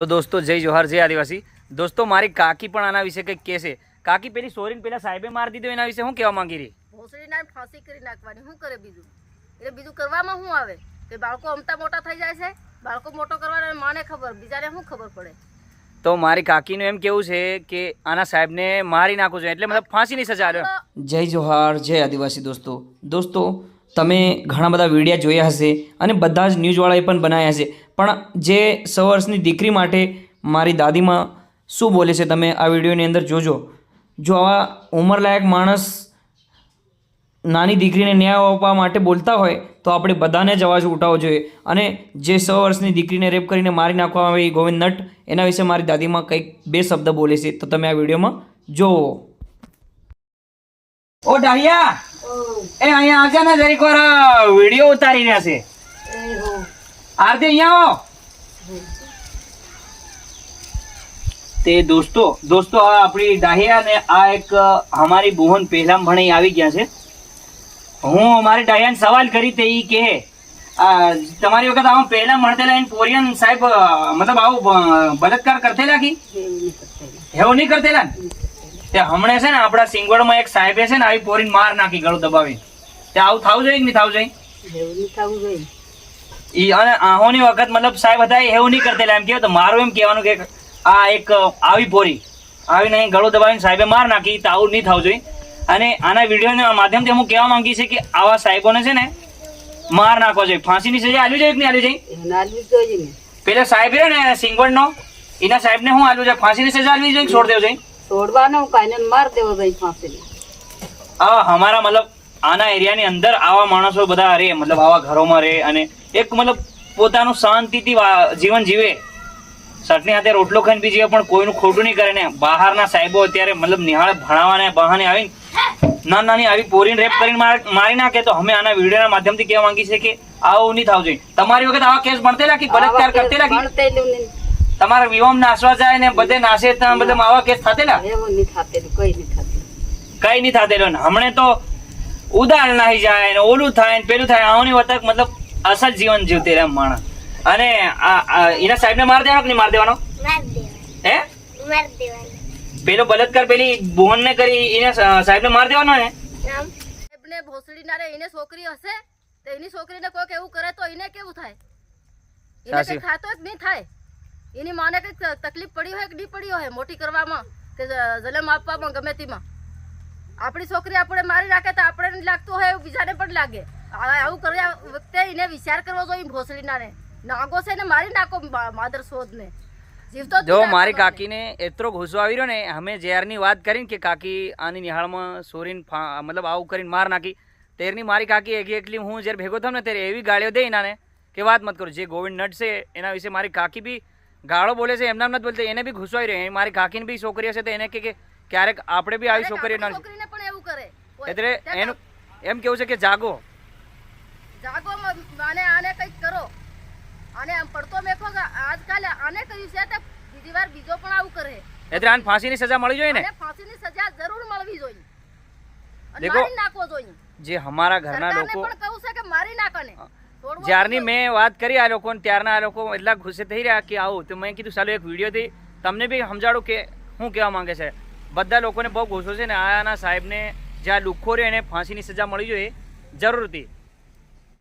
તો દોસ્તો જય જોહાર જય આદિવાસી. દોસ્તો મારી કાકી પણ આના વિશે કંઈક કહેશે. કાકી પેલી સોરીને પેલા સાહેબે મારી દીધો એના વિશે હું કહેવા માંગી રહી? ભોસડીના ફાંસી કરી નાખવાની. શું કરે બીજું? એટલે બીજું કરવામાં શું આવે? કે બાળકો અમતા મોટા થઈ જાય છે? બાળકો મોટો કરવાના માને ખબર. બીજાને શું ખબર પડે? તો મારી કાકીનું એમ કેવું છે કે આના સાહેબને મારી નાખવું જોઈએ એટલે મતલબ ફાંસીની સજા આલ્યો જય જોહાર જય આદિવાસી દોસ્તો. દોસ્તો તમે ઘણા બધા વિડીયા જોયા હશે અને બધા જ ન્યૂઝવાળાએ પણ બનાવ્યા હશે. પણ જે સો વર્ષની દીકરી માટે મારી દાદીમાં શું બોલે છે તમે આ વિડીયોની અંદર જોજો. જો આવા ઉંમરલાયક માણસ નાની દીકરીને ન્યાય આપવા માટે બોલતા હોય તો આપણે બધાને જ અવાજ ઉઠાવવો જોઈએ. અને જે સો વર્ષની દીકરીને રેપ કરીને મારી નાખવામાં આવી ગોવિંદ નટ એના વિશે મારી દાદીમાં કંઈક બે શબ્દ બોલે છે તો તમે આ વિડીયોમાં જોવો. ઓ ડાહિયા એ અહીંયા આવજે ને જરીક વાર વીડિયો ઉતારી રહ્યા છે. આરતી અહીંયા આવો. તે દોસ્તો દોસ્તો આ આપણી ડાહિયા ને આ એક અમારી બુહન પહેલા ભણે આવી ગયા છે. હું અમારી ડાહિયાને સવાલ કરી તે એ કહે આ, તમારી વખત આવું પહેલા મળતેલા એને પોરિયન સાહેબ મતલબ આવું બળત્કાર બળાત્કાર કરતેલા કી? એવું નહીં કરતેલા. તે હમણાં છે ને આપણા સિંગવડમાં એક સાહેબે છે ને આવી પોરીને માર નાખી ગળું દબાવી તે આવું થવું જોઈએ કે નહીં થવું જોઈએ. ઈ અને આહોની વખત મતલબ સાહેબ હતા એવું નહીં કરતેલા એમ કહેવાય તો મારું એમ કહેવાનું કે આ એક આવી પોરી આવી નહીં ગળો દબાવીને સાહેબે માર નાખી તો આવું નહીં થવું જોઈએ અને આના વિડીયોના માધ્યમથી હું કહેવા માંગી છે કે આવા સાહેબોને છે ને માર નાખવો જોઈએ. ફાંસીની સજા આલવી જોઈએ કે નહીં આલવી જોઈએ પેલા સાહેબ રહ્યો ને સિંગવડનો એના સાહેબને હું આલવું જોઈએ ફાંસીની સજા આલવી જોઈએ છોડ દેવું જોઈએ? છોડવાનો કાઈને માર દેવો ભાઈ ફાંસીની. હા અમારા મતલબ આના એરિયાની અંદર આવા માણસો બધા રહે મતલબ આવા ઘરોમાં રહે અને એક મતલબ પોતાનું શાંતિથી જીવન જીવે. સટની હાથે રોટલો ખાઈને બી જીવે પણ કોઈનું ખોટું નહીં કરે ને. બહારના સાહેબો અત્યારે મતલબ નિહાળે ભણાવાને બહાને આવીને નાની નાની આવી પોરીને રેપ કરીને મારી નાખે તો અમે આના વિડીયોના માધ્યમથી કહેવા માંગી છે કે આવું નહીં થવું જોઈએ. તમારી વખત આવા કેસ ભણતેલા કે બળાત્કાર કરતેલા કે તમારા વિવાહ નાસવા જાય ને બધે નાસે તો મતલબ આવા કેસ થાતેલો. કઈ નહીં થતેલો ને. હમણે તો ઉદાહરણ નાહી જાય ને ઓલું થાય ને પેલું થાય આવની વતક મતલબ અસલ જીવન જીવતી રહે માણસ. અને એના સાહેબ સાહેબને માર દેવાનો કે નહીં માર દેવાનો? હે? પેલો બળાત્કાર પેલી બોન ને કરી એને સાહેબને માર દેવાનો ને? સાહેબને ભોસડી ના રે એને છોકરી હશે તો એની છોકરી ને કોઈક એવું કરે તો એને કેવું થાય? એને. કઈ ખાતો જ નહીં થાય. એની માને કંઈક તકલીફ પડી હોય કે નહીં પડી હોય? મોટી કરવામાં કે જલમ આપવામાં ગમે તેમાં? આપણી છોકરી આપણે મારી નાખે તો આપણે લાગતું હોય એવું બીજાને પણ લાગે. આવું કર્યા વખતે એને વિચાર કરવો જોઈએ ભોસડી નાગો છે ને મારી નાખો માધર માદર શોધ ને જીવતો જ મારી કાકીને એટલો ગુસ્સો આવી રહ્યો ને અમે ઝેરની વાત કરીને કે કાકી આની નિહાળમાં સોરીને મતલબ આવું કરીને માર નાખી. તેરની મારી કાકી એક એકલી હું જ્યારે ભેગો થયો ને ત્યારે એવી ગાળીઓ દે એનાને કે વાત મત કરું. જે ગોવિંદ નટ છે એના વિશે મારી કાકી બી ગાળો બોલે છે એમના નથી બોલતા એને બી ગુસ્સો આવી રહ્યો. મારી કાકીની બી છોકરીઓ છે તો એને કે કે ક્યારેક આપણે બી આવી છોકરીઓ ના છોકરીને પણ એવું કરે કોઈ- એટલે એનું એમ કેવું છે કે જાગો. જાગો આને આને કંઈક કરો. આને આમ પડતો મેકો આજકાલ આને કહ્યું છે તો બીજી વાર બીજો પણ આવું કરે. એટલે આને ફાંસીની સજા મળવી જોઈએ ને? ફાંસીની સજા જરૂર મળવી જોઈએ. દેખો, નાખવો જોઈએ. જે અમારા ઘરના લોકો પણ કહું છે કે મારી નાખને. જ્યારની મેં વાત કરી આ લોકોને ત્યારના આ લોકો એટલા ગુસ્સે થઈ રહ્યા કે આવું તો મેં કીધું ચાલો એક વિડીયોથી તમને બી સમજાડું કે શું કહેવા માંગે છે? બધા લોકોને બહુ ગુસ્સો છે ને આના સાહેબને જ્યાં આ રહ્યો એને ફાંસીની સજા મળવી જોઈએ જરૂરથી